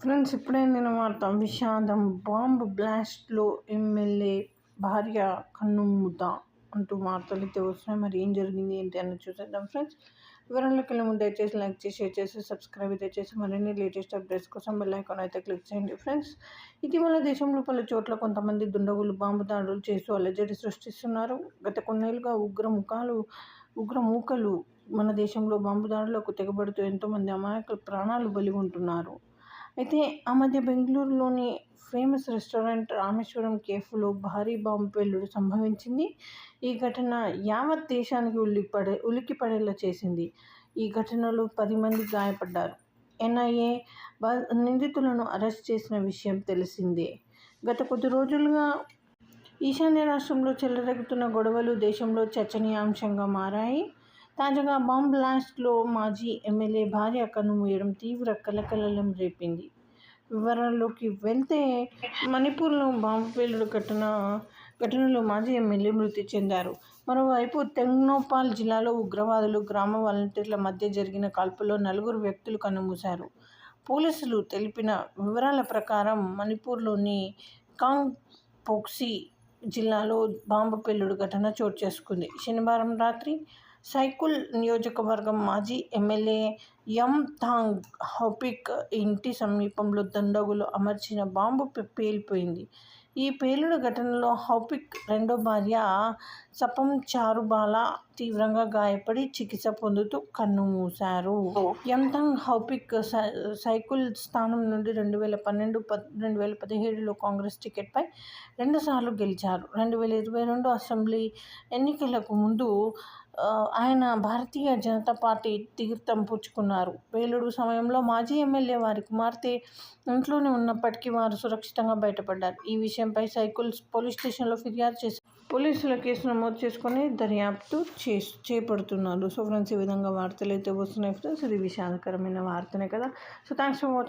Friends ఇప్పుడే నేను వార్త విషాదం బాంబు బ్లాస్ట్లో ఎమ్మెల్యే భార్య కన్నుమూత అంటూ వార్తలు అయితే వస్తున్నాయి. మరి ఏం జరిగింది ఏంటి అని చూసేద్దాం ఫ్రెండ్స్. వివరాల్లోకి వెళ్ళి ముందు దయచేసి లైక్ చేసి షేర్ చేసి సబ్స్క్రైబ్ అయితే చేసి మరిన్ని లేటెస్ట్ అప్డేట్స్ కోసం బెల్ ఐకాన్ అయితే క్లిక్ చేయండి ఫ్రెండ్స్. ఇటీవల దేశంలో పలు చోట్ల కొంతమంది దుండగులు బాంబు దాడులు చేస్తూ అలజడి సృష్టిస్తున్నారు. గత కొన్నేళ్ళుగా ఉగ్ర ముఖాలు ఉగ్ర మూకలు మన దేశంలో బాంబు దాడులకు తెగబడుతూ ఎంతోమంది అమాయకులు ప్రాణాలు బలి ఉంటున్నారు అయితే ఆ మధ్య బెంగళూరులోని ఫేమస్ రెస్టారెంట్ రామేశ్వరం కేఫ్లో భారీ బాంబు పేలుడు సంభవించింది. ఈ ఘటన యావత్ దేశానికి ఉల్లిపడే ఉలిక్కి పడేలా చేసింది. ఈ ఘటనలో పది మంది గాయపడ్డారు. ఎన్ఐఏ నిందితులను అరెస్ట్ చేసిన విషయం తెలిసిందే. గత కొద్ది రోజులుగా ఈశాన్య రాష్ట్రంలో చెలరేగుతున్న గొడవలు దేశంలో చర్చనీయాంశంగా మారాయి. తాజాగా బాంబ్ బ్లాస్ట్లో మాజీ ఎమ్మెల్యే భార్య కన్నుమూయడం తీవ్ర కలకలం రేపింది. వివరాల్లోకి వెళ్తే మణిపూర్లో బాంబు పేలుడు ఘటన ఘటనలో మాజీ ఎమ్మెల్యే మృతి చెందారు. మరోవైపు తెంగ్నోపాల్ జిల్లాలో ఉగ్రవాదులు గ్రామ వాలంటీర్ల మధ్య జరిగిన కాల్పుల్లో నలుగురు వ్యక్తులు కన్నుమూశారు పోలీసులు తెలిపిన వివరాల ప్రకారం మణిపూర్లోని కాంగ్ పోక్సీ జిల్లాలో బాంబు పేలుడు ఘటన చోటు చేసుకుంది. శనివారం రాత్రి సైకుల్ నియోజకవర్గం మాజీ ఎమ్మెల్యే థాంగ్ హౌపిక్ ఇంటి సమీపంలో దుండగులు అమర్చిన బాంబు పేలిపోయింది. ఈ పేలుడు ఘటనలో హౌపిక్ రెండో భార్య సపం చారుబాల తీవ్రంగా గాయపడి చికిత్స పొందుతూ కన్నుమూశారు యంథాంగ్ హౌపిక్ సైకుల్ స్థానం నుండి రెండు వేల పన్నెండు రెండు వేల పదిహేడులో కాంగ్రెస్ టికెట్పై రెండుసార్లు గెలిచారు. రెండు వేల ఇరవై రెండు అసెంబ్లీ ఎన్నికలకు ముందు ఆయన భారతీయ జనతా పార్టీ తీర్థం పుచ్చుకున్నారు. పేలుడు సమయంలో మాజీ ఎమ్మెల్యే వారి కుమార్తె ఇంట్లోనే ఉన్నప్పటికీ వారు సురక్షితంగా బయటపడ్డారు. ఈ విషయంపై సైకిల్ పోలీస్ స్టేషన్లో ఫిర్యాదు చేసి పోలీసులు కేసు నమోదు చేసుకొని దర్యాప్తు చే చేపడుతున్నారు. సో ఫ్రెండ్స్ ఈ విధంగా వార్తలు అయితే వస్తున్నాయి ఫ్రెండ్స్ ఇది విషాదకరమైన వార్తనే కదా. So thanks for watching